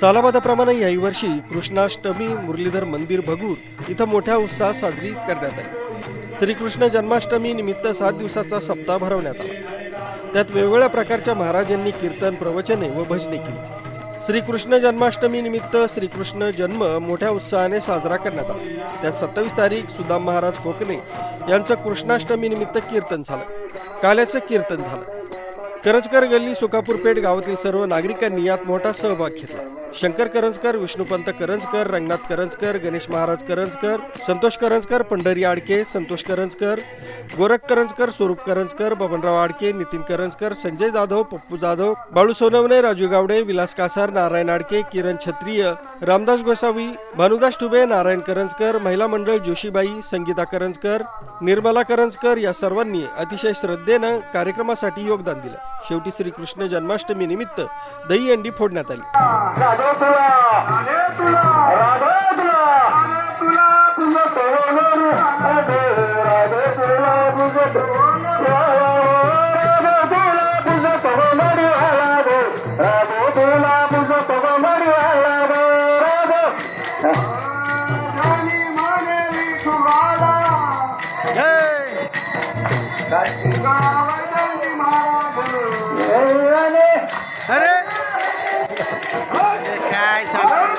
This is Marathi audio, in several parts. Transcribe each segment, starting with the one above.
सालाबादाप्रमाणे याही वर्षी कृष्णाष्टमी मुरलीधर मंदिर भगूर इथं मोठ्या उत्साहात साजरी करण्यात आली. श्रीकृष्ण जन्माष्टमी निमित्त सात दिवसाचा सप्ताह भरवण्यात आला. त्यात वेगवेगळ्या प्रकारच्या महाराजांनी कीर्तन प्रवचने व भजने केली. श्रीकृष्ण जन्माष्टमी निमित्त श्रीकृष्ण जन्म मोठ्या उत्साहाने साजरा करण्यात आला. त्यात सत्तावीस तारीख सुदाम महाराज फोकणे यांचं कृष्णाष्टमी निमित्त कीर्तन झालं. काल्याचं कीर्तन झालं. करजकर गल्ली सुकापूर पेठ गावातील सर्व नागरिकांनी यात मोठा सहभाग घेतला. शंकर करंजकर विष्णुपंत करंजकर रंगनाथ करंजकर गणेश महाराज करंजकर संतोष करंजकर पंढरी आडके संतोष करंजकर गोरख करंजकर स्वरूप करंजकर बबनराव आडके नितीन करंजकर संजय जाधव पप्पू जाधव बाळू सोनवणे राजू गावडे विलास कासार नारायण आडके किरण छत्रिय रामदास गोसावी भानुदास टुबे नारायण करंजकर महिला मंडळ जोशीबाई संगीता करंजकर निर्मला करंजकर या सर्वांनी अतिशय श्रद्धेनं कार्यक्रमासाठी योगदान दिलं. शेवटी श्रीकृष्ण जन्माष्टमी निमित्त दही अंडी फोडण्यात आली. तुला अरे! काय सांग?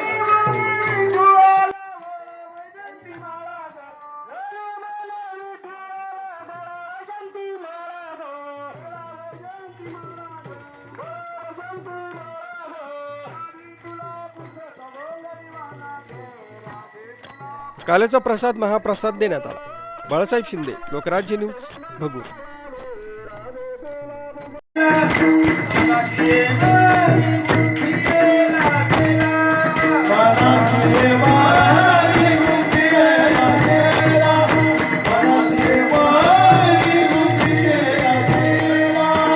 काल्याचा प्रसाद महाप्रसाद देण्यात आला. बाळासाहेब शिंदे लोकराज्य न्यूज भगूर.